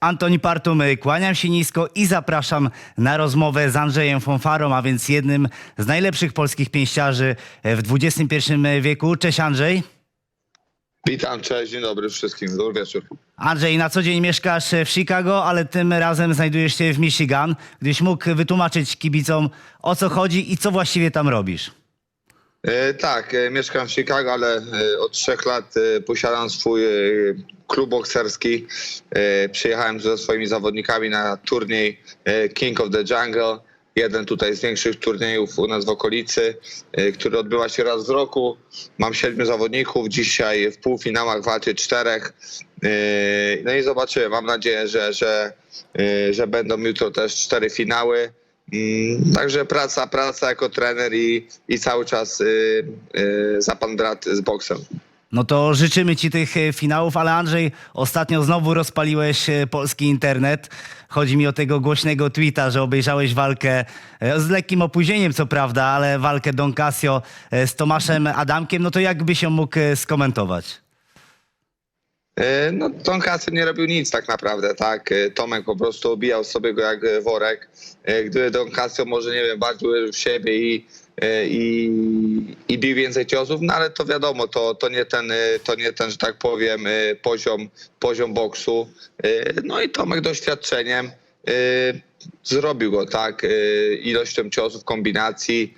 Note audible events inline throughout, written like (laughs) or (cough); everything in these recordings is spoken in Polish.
Antoni Partum, y, kłaniam się nisko i zapraszam na rozmowę z Andrzejem Fonfarą, a więc jednym z najlepszych polskich pięściarzy y, w XXI wieku. Cześć Andrzej. Witam, cześć, dzień dobry wszystkim, dobry wieczór. Andrzej, na co dzień mieszkasz w Chicago, ale tym razem znajdujesz się w Michigan. Gdybyś mógł wytłumaczyć kibicom, o co chodzi i co właściwie tam robisz. E, tak, e, mieszkam w Chicago, ale e, od trzech lat posiadam swój klub bokserski. Przyjechałem ze swoimi zawodnikami na turniej King of the Jungle. Jeden tutaj z większych turniejów u nas w okolicy, który odbywa się raz w roku. Mam siedmiu zawodników, dzisiaj w półfinałach walczy czterech. No i zobaczymy, mam nadzieję, że, że, że będą jutro też cztery finały. Mm, Także praca, praca jako trener i, i cały czas y, y, za pan brat z boksem. No to życzymy Ci tych e, finałów, ale Andrzej, ostatnio znowu rozpaliłeś e, polski internet. Chodzi mi o tego głośnego tweeta, że obejrzałeś walkę e, z lekkim opóźnieniem, co prawda, ale walkę Don Casio z Tomaszem Adamkiem. No to jakby się mógł skomentować? Y, No, Don Casio nie robił nic tak naprawdę, tak? Y, Tomek po prostu obijał sobie go jak worek. Y, Gdyby Don Casio może, nie wiem, bardziej w siebie i, i, i bił więcej ciosów, no ale to wiadomo, to, to, nie ten, to nie ten, że tak powiem, poziom, poziom boksu. No i Tomek doświadczeniem zrobił go, tak? Ilością ciosów, kombinacji.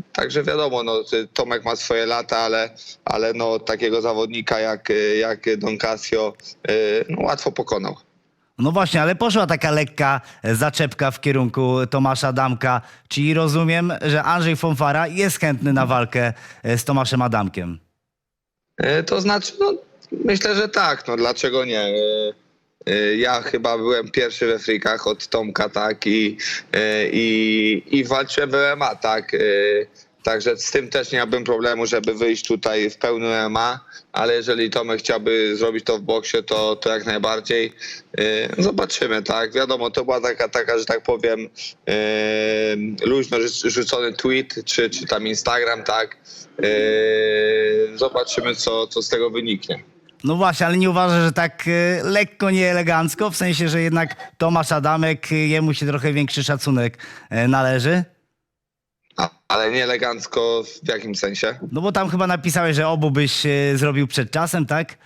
Y, Także wiadomo, no, Tomek ma swoje lata, ale, ale no, takiego zawodnika jak, jak Don Casio y, no, łatwo pokonał. No właśnie, ale poszła taka lekka zaczepka w kierunku Tomasza Adamka, czyli rozumiem, że Andrzej Fonfara jest chętny na walkę z Tomaszem Adamkiem. Y, To znaczy, no, myślę, że tak, no dlaczego nie? Y, Ja chyba byłem pierwszy we frikach od Tomka, tak, i, y, i, i walczyłem w MMA, tak. y, Także z tym też nie miałbym problemu, żeby wyjść tutaj w pełnym MMA, ale jeżeli Tomek chciałby zrobić to w boksie, to, to jak najbardziej. Zobaczymy, tak. Wiadomo, to była taka, taka że tak powiem, luźno rzu- rzucony tweet, czy, czy tam Instagram, tak. Zobaczymy, co, co z tego wyniknie. No właśnie, ale nie uważasz, że tak e, lekko nieelegancko, w sensie, że jednak Tomasz Adamek, e, jemu się trochę większy szacunek e, należy? A, ale nie elegancko w jakim sensie? No bo tam chyba napisałeś, że obu byś e, zrobił przed czasem, tak?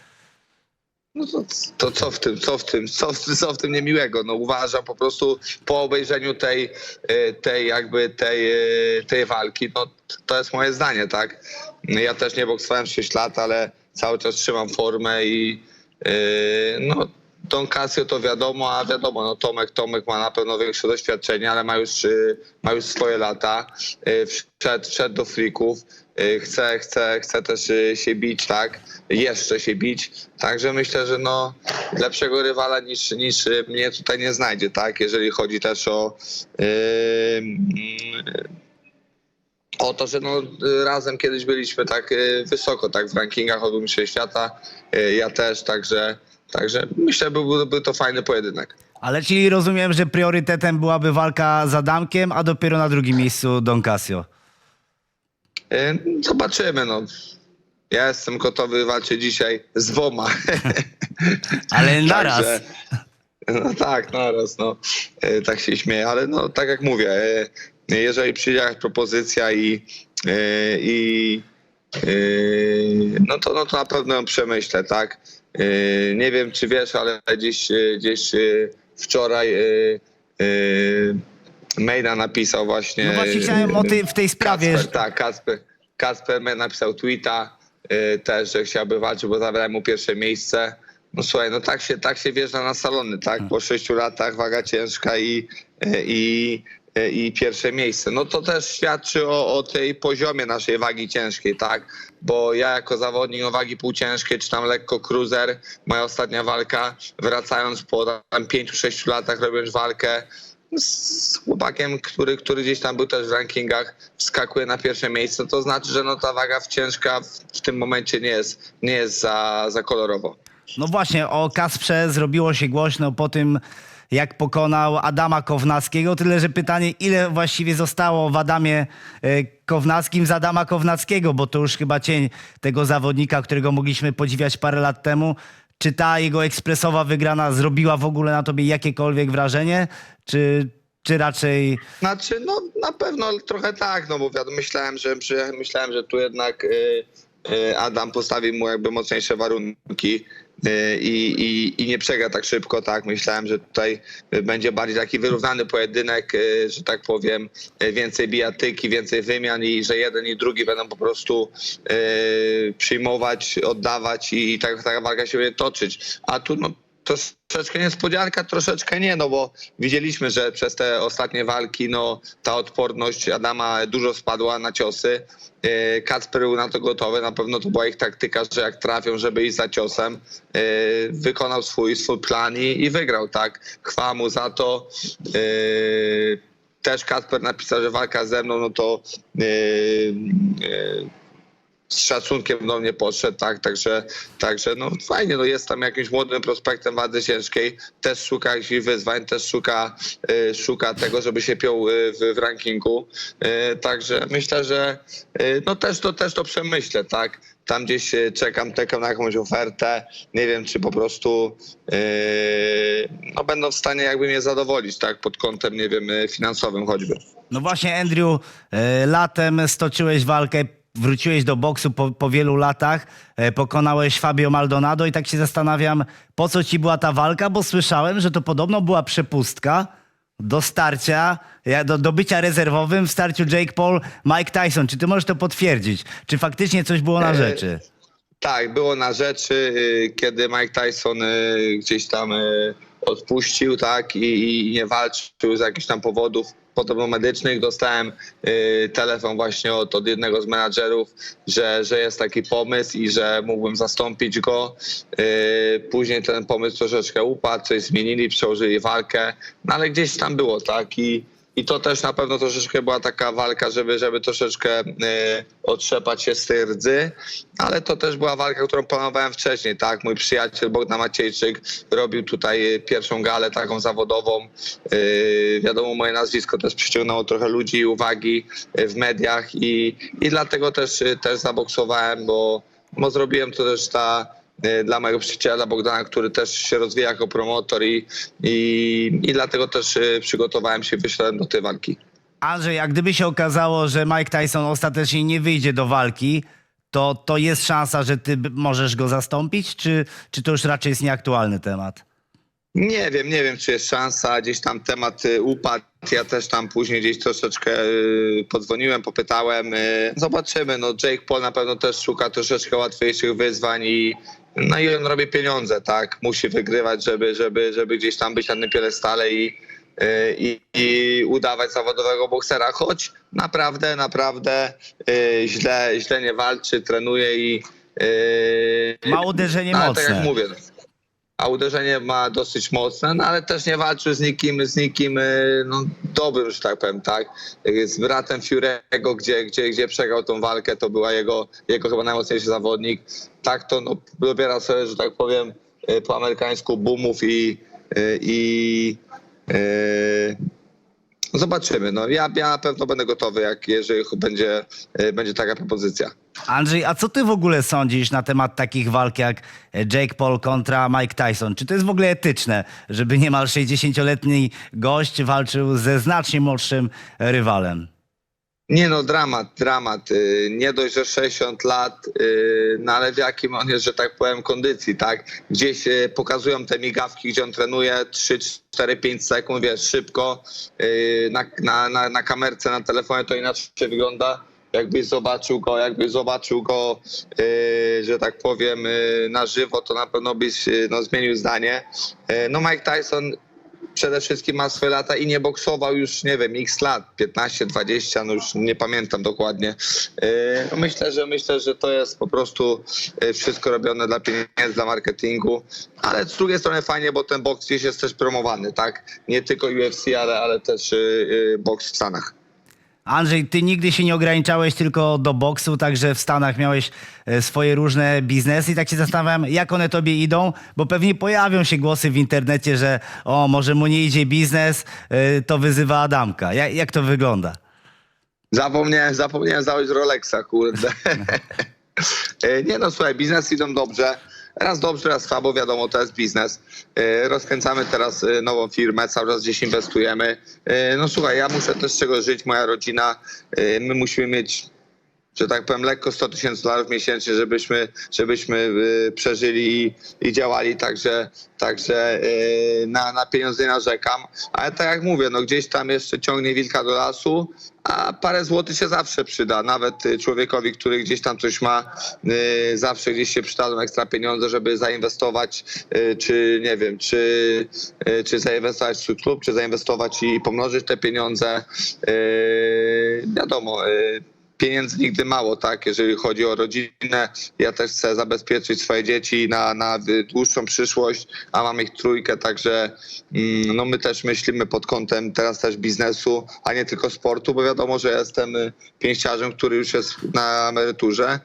No to, to co w tym, co w tym, co w, co w tym niemiłego? No uważam po prostu po obejrzeniu tej, y, tej jakby tej, y, tej walki, no to jest moje zdanie, tak? Ja też nie boksowałem 6 lat, ale cały czas trzymam formę i y, no Don Casio to wiadomo, a wiadomo, no Tomek, Tomek ma na pewno większe doświadczenie, ale ma już, y, ma już swoje lata. Y, Wszedł, wszedł do frików, chce, chce, chce też się bić, tak? Jeszcze się bić. Także myślę, że no lepszego rywala niż, niż mnie tutaj nie znajdzie, tak? Jeżeli chodzi też o y, y, o to, że no, razem kiedyś byliśmy tak y, wysoko, tak w rankingach mistrzostw świata, y, ja też, także, także myślę, że byłby to fajny pojedynek. Ale czyli rozumiem, że priorytetem byłaby walka z Adamkiem, a dopiero na drugim miejscu Don Casio. Y, Zobaczymy, no. Ja jestem gotowy walczyć dzisiaj z dwoma. (laughs) Ale (laughs) naraz. Także- No tak, naraz, no. Tak się śmieję, ale no tak jak mówię, jeżeli przyjdzie jakaś propozycja i, e, i e, no to, no to na pewno ją przemyślę, tak? E, Nie wiem, czy wiesz, ale gdzieś, gdzieś wczoraj Mejda napisał właśnie... No właśnie chciałem o tej, w tej sprawie. Kacper, tak, Kasper, Kasper Mej napisał tweeta też, że chciałby walczyć, bo zabrałem mu pierwsze miejsce. No słuchaj, no tak się, tak się wjeżdża na salony, tak? Po sześciu latach waga ciężka i, i, i pierwsze miejsce. No to też świadczy o, o tej poziomie naszej wagi ciężkiej, tak? Bo ja jako zawodnik o wagi półciężkiej, czy tam lekko cruiser, moja ostatnia walka, wracając po tam pięciu, sześciu latach robiąc walkę, z chłopakiem, który, który gdzieś tam był też w rankingach, wskakuje na pierwsze miejsce, to znaczy, że no ta waga ciężka w tym momencie nie jest, nie jest za, za kolorowo. No właśnie, o Kasprze zrobiło się głośno po tym, jak pokonał Adama Kownackiego. Tyle, że pytanie, ile właściwie zostało w Adamie e, Kownackim z Adama Kownackiego, bo to już chyba cień tego zawodnika, którego mogliśmy podziwiać parę lat temu. czy ta jego ekspresowa wygrana zrobiła w ogóle na tobie jakiekolwiek wrażenie, czy, czy raczej... Znaczy, no na pewno trochę tak, no bo wiadomo, myślałem, że, myślałem, że tu jednak y, y, Adam postawi mu jakby mocniejsze warunki y, i, i, i nie przegra tak szybko, tak. Myślałem, że tutaj będzie bardziej taki wyrównany pojedynek, y, że tak powiem, więcej bijatyki, więcej wymian i że jeden i drugi będą po prostu przyjmować, oddawać i, tak taka walka się będzie toczyć. A tu no troszeczkę niespodzianka, troszeczkę nie, no bo widzieliśmy, że przez te ostatnie walki, no ta odporność Adama dużo spadła na ciosy. Yy, Kacper był na to gotowy, na pewno to była ich taktyka, że jak trafią, żeby iść za ciosem, yy, wykonał swój, swój plan i, i wygrał, tak. Chwała mu za to. Yy, też Kacper napisał, że walka ze mną, no to yy, yy, z szacunkiem do mnie podszedł, tak, także, także no fajnie, no jest tam jakimś młodym prospektem wady ciężkiej, też szuka jakichś wyzwań, też szuka, y, szuka tego, żeby się piął y, w, w rankingu, y, także myślę, że no też to, też to przemyślę, tak, tam gdzieś czekam, czekam na jakąś ofertę, nie wiem, czy po prostu no będą w stanie jakby mnie zadowolić, tak, pod kątem, nie wiem, finansowym choćby. No właśnie, Andrew, latem stoczyłeś walkę, wróciłeś do boksu po, po wielu latach, e, pokonałeś Fabio Maldonado i tak się zastanawiam, po co ci była ta walka, bo słyszałem, że to podobno była przepustka do starcia, ja- do, do bycia rezerwowym w starciu Jake Paul, Mike Tyson. Czy ty możesz to potwierdzić? Czy faktycznie coś było na E, rzeczy? Tak, było na rzeczy, y, kiedy Mike Tyson y, gdzieś tam y, odpuścił, tak, i, i nie walczył z jakichś tam powodów podobno medycznych. Dostałem y, telefon właśnie od, od jednego z menadżerów, że, że jest taki pomysł i że mógłbym zastąpić go. Y, później ten pomysł troszeczkę upadł, coś zmienili, przełożyli walkę, no ale gdzieś tam było, tak, i i to też na pewno troszeczkę była taka walka, żeby, żeby troszeczkę e, otrzepać się z tej rdzy, ale to też była walka, którą planowałem wcześniej, tak? Mój przyjaciel Bogdan Maciejczyk robił tutaj pierwszą galę taką zawodową. E, wiadomo, moje nazwisko też przyciągnęło trochę ludzi i uwagi e, w mediach i, i dlatego też, e, też zaboksowałem, bo, bo zrobiłem to też ta dla mojego przyjaciela Bogdana, który też się rozwija jako promotor i, i, i dlatego też e, przygotowałem się, wyszedłem do tej walki. Andrzej, a gdyby się okazało, że Mike Tyson ostatecznie nie wyjdzie do walki, to, to jest szansa, że ty możesz go zastąpić, czy, czy to już raczej jest nieaktualny temat? Nie wiem, nie wiem, czy jest szansa. Gdzieś tam temat y, upadł. Ja też tam później gdzieś troszeczkę y, podzwoniłem, popytałem. y, Zobaczymy. No, Jake Paul na pewno też szuka troszeczkę łatwiejszych wyzwań i no i on robi pieniądze, tak? Musi wygrywać, żeby, żeby, żeby gdzieś tam być na tym piedestale i, y, i, i udawać zawodowego boksera, choć naprawdę, naprawdę y, źle, źle nie walczy, trenuje i y, Ma uderzenie mocne. Tak jak mówię, a uderzenie ma dosyć mocne, no ale też nie walczył z nikim, z nikim y, no, dobrym, że tak powiem, tak. Z bratem Fiurego, gdzie, gdzie, gdzie przegrał tą walkę, to była jego, jego chyba najmocniejszy zawodnik. Tak to no, dobiera sobie, że tak powiem, y, po amerykańsku boomów i, y, i y, zobaczymy. No, ja, ja na pewno będę gotowy, jak jeżeli będzie, y, będzie taka propozycja. Andrzej, a co ty w ogóle sądzisz na temat takich walk jak Jake Paul kontra Mike Tyson? Czy to jest w ogóle etyczne, żeby niemal 60-letni gość walczył ze znacznie młodszym rywalem? Nie no, dramat, dramat. Y, Nie dość, że 60 lat, y, no ale w jakim on jest, że tak powiem, kondycji, tak? Gdzieś y, pokazują te migawki, gdzie on trenuje 3, 4, 5 sekund, wiesz, szybko. Na, na, na, na kamerce, na telefonie to inaczej wygląda. Jakbyś zobaczył go, jakbyś zobaczył go, y, że tak powiem, y, na żywo, to na pewno byś y, no, zmienił zdanie. No Mike Tyson przede wszystkim ma swoje lata i nie boksował już, nie wiem, x lat, 15, 20, no już nie pamiętam dokładnie. Yy, Myślę, że myślę, że to jest po prostu yy, wszystko robione dla pieniędzy, dla marketingu, ale z drugiej strony fajnie, bo ten boks jest też promowany, tak? Nie tylko UFC, ale, ale też yy, yy, boks w Stanach. Andrzej, ty nigdy się nie ograniczałeś tylko do boksu, także w Stanach miałeś e, swoje różne biznesy i tak się zastanawiam, jak one tobie idą, bo pewnie pojawią się głosy w internecie, że o, może mu nie idzie biznes, e, to wyzywa Adamka. Jak, jak to wygląda? Zapomniałem, zapomniałem założyć Rolexa, kurde. (laughs) E, nie no, słuchaj, biznesy idą dobrze. Raz dobrze, raz słabo, wiadomo, to jest biznes. E, Rozkręcamy teraz e, nową firmę, cały czas gdzieś inwestujemy. E, No słuchaj, ja muszę też z czego żyć, moja rodzina. My musimy mieć że tak powiem, lekko 100 tysięcy dolarów miesięcznie, żebyśmy, żebyśmy y, przeżyli i, i działali, także, także y, na, na pieniądze narzekam. Ale tak jak mówię, no gdzieś tam jeszcze ciągnie wilka do lasu, a parę złotych się zawsze przyda. Nawet y, człowiekowi, który gdzieś tam coś ma, zawsze gdzieś się przydadzą ekstra pieniądze, żeby zainwestować, czy nie wiem, czy, czy zainwestować w klub, czy zainwestować i pomnożyć te pieniądze. Wiadomo, pieniędzy nigdy mało, tak? Jeżeli chodzi o rodzinę, ja też chcę zabezpieczyć swoje dzieci na, na dłuższą przyszłość, a mam ich trójkę, także mm, no my też myślimy pod kątem teraz też biznesu, a nie tylko sportu, bo wiadomo, że jestem pięściarzem, który już jest na emeryturze.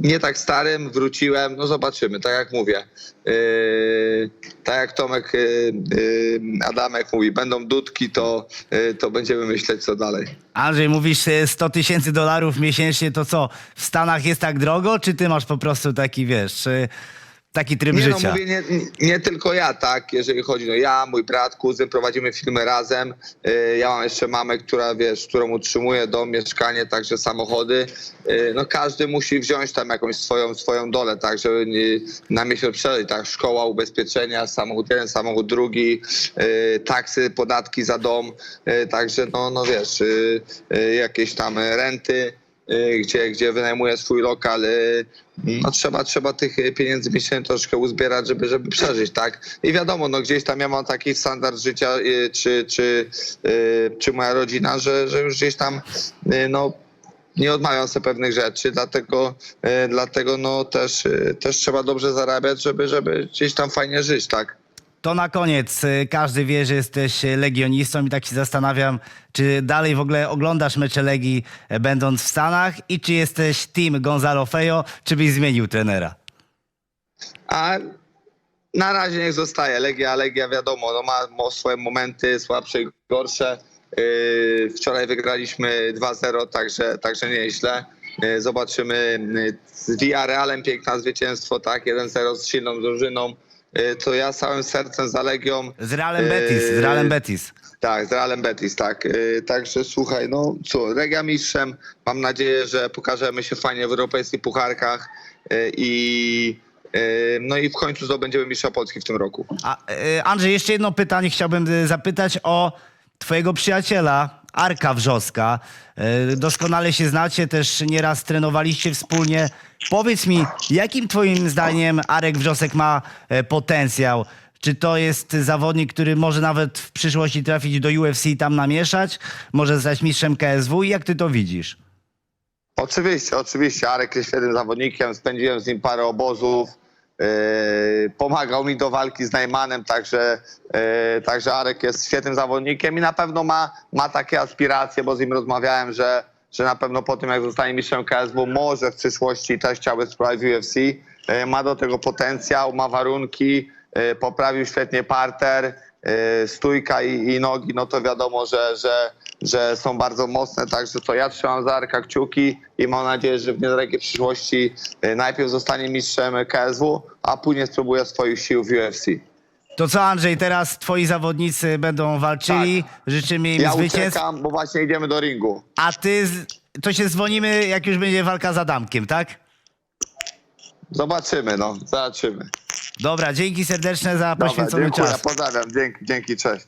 Nie tak starym, wróciłem, no zobaczymy, tak jak mówię. Yy, tak jak Tomek yy, yy, Adamek mówi, będą dudki, to, yy, to będziemy myśleć co dalej. Andrzej, mówisz e, 100 tysięcy dolarów miesięcznie, to co, w Stanach jest tak drogo, czy ty masz po prostu taki, wiesz, e, taki tryb Nie życia? no, mówię, nie, nie tylko ja, tak, jeżeli chodzi, no ja, mój brat, kuzyn, prowadzimy filmy razem, Yy, ja mam jeszcze mamę, która, wiesz, którą utrzymuję, dom, mieszkanie, także samochody, Yy, no każdy musi wziąć tam jakąś swoją, swoją dolę, tak, żeby nie, na miesiąc przeżyć, tak, szkoła, ubezpieczenia, samochód jeden, samochód drugi, yy, taksy, podatki za dom, yy, także no, no wiesz, yy, yy, jakieś tam renty, y, gdzie, gdzie wynajmuje swój lokal, y, no trzeba, trzeba tych y, pieniędzy miesięcznie troszkę uzbierać, żeby, żeby przeżyć, tak? I wiadomo, no gdzieś tam ja mam taki standard życia, y, czy, czy, y, czy moja rodzina, że, że już gdzieś tam, y, no nie odmawiam sobie pewnych rzeczy, dlatego, y, dlatego no też, y, też trzeba dobrze zarabiać, żeby, żeby gdzieś tam fajnie żyć, tak? To na koniec, e, każdy wie, że jesteś legionistą i tak się zastanawiam, czy dalej w ogóle oglądasz mecze Legii e, będąc w Stanach i czy jesteś team Gonzalo Fejo, czy byś zmienił trenera? A na razie niech zostaje. Legia, Legia wiadomo, no ma, swoje momenty słabsze i gorsze. Yy, wczoraj wygraliśmy 2-0, także, także nieźle. Yy, zobaczymy yy, z Villarrealem piękne zwycięstwo, tak, 1-0 z silną drużyną. Yy, to ja całym sercem za Legią. Z Realem Betis, z Realem Betis. Tak, z Realem Betis, tak. Yy, Także słuchaj, no co, Legia mistrzem. Mam nadzieję, że pokażemy się fajnie w europejskich pucharkach i no i w końcu zdobędziemy mistrza Polski w tym roku. A, e, Andrzej, jeszcze jedno pytanie chciałbym e, zapytać o twojego przyjaciela, Arka Wrzoska. E, Doskonale się znacie, też nieraz trenowaliście wspólnie. Powiedz mi, jakim twoim zdaniem Arek Wrzosek ma e, potencjał? Czy to jest zawodnik, który może nawet w przyszłości trafić do UFC i tam namieszać? Może zostać mistrzem KSW? I jak ty to widzisz? Oczywiście, oczywiście. Arek jest świetnym zawodnikiem, spędziłem z nim parę obozów. Yy, pomagał mi do walki z Najmanem, także, yy, także Arek jest świetnym zawodnikiem i na pewno ma, ma takie aspiracje, bo z nim rozmawiałem, że, że na pewno po tym jak zostanie mistrzem KSW może w przyszłości też chciałby spróbować UFC. Yy, ma do tego potencjał, ma warunki, poprawił świetnie parter, stójka i, i nogi, no to wiadomo, że, że, że są bardzo mocne, także to ja trzymam za Arka kciuki i mam nadzieję, że w niedalekiej przyszłości y, najpierw zostanie mistrzem KSW, a później spróbuje swoich sił w UFC. To co, Andrzej, teraz twoi zawodnicy będą walczyli. Życzymy im Ja zwycięstw. uciekam, bo właśnie idziemy do ringu. A ty, to się dzwonimy, jak już będzie walka z Adamkiem, tak? Zobaczymy, no, zobaczymy. Dobra, dzięki serdeczne za Dobra, poświęcony dziękuję, czas. pozdrawiam, dzięki, dzięki, cześć.